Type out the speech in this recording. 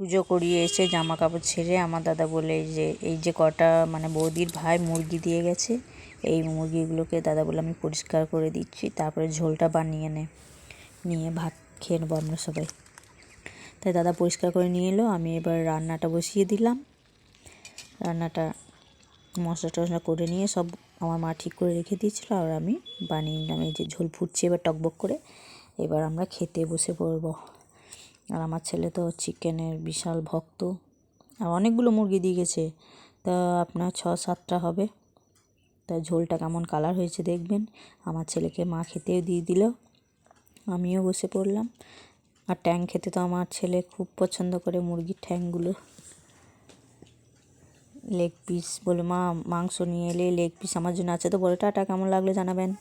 পুজো করিয়ে এসে জামা কাপড় ছেড়ে আমার দাদা বলে যে, এই যে কটা মানে বৌদির ভাই মুরগি দিয়ে গেছে, এই মুরগিগুলোকে দাদা বলে আমি পরিষ্কার করে দিচ্ছি, তারপরে ঝোলটা বানিয়ে নে। নিয়ে ভাত খেয়ে নেব আমরা সবাই। তাই দাদা পরিষ্কার করে নিয়ে এলো, আমি এবার রান্নাটা বসিয়ে দিলাম। রান্নাটা মশলা টশলা করে নিয়ে সব আমার মা ঠিক করে রেখে দিয়েছিলো, আর আমি বানিয়ে নিলাম। এই যে ঝোল ফুটছে এবার টকবক করে, এবার আমরা খেতে বসে পড়ব। আর আমার ছেলে তো চিকেনের বিশাল ভক্ত। আর অনেকগুলো মুরগি দিয়ে গেছে। তা আপনার ছ সাতটা হবে। তা ঝোলটা কেমন কালার হয়েছে দেখবেন। আমার ছেলেকে মা খেতেও দিয়ে দিল। আমিও বসে পড়লাম। আর ট্যাং খেতে তো আমার ছেলে খুব পছন্দ করে মুরগির ঠ্যাংগুলো। লেগ পিস বলে মা, মাংস নিয়ে এলে লেগ পিস আমার জন্য আছে। তো বলে, টাটা, কেমন লাগল জানাবেন?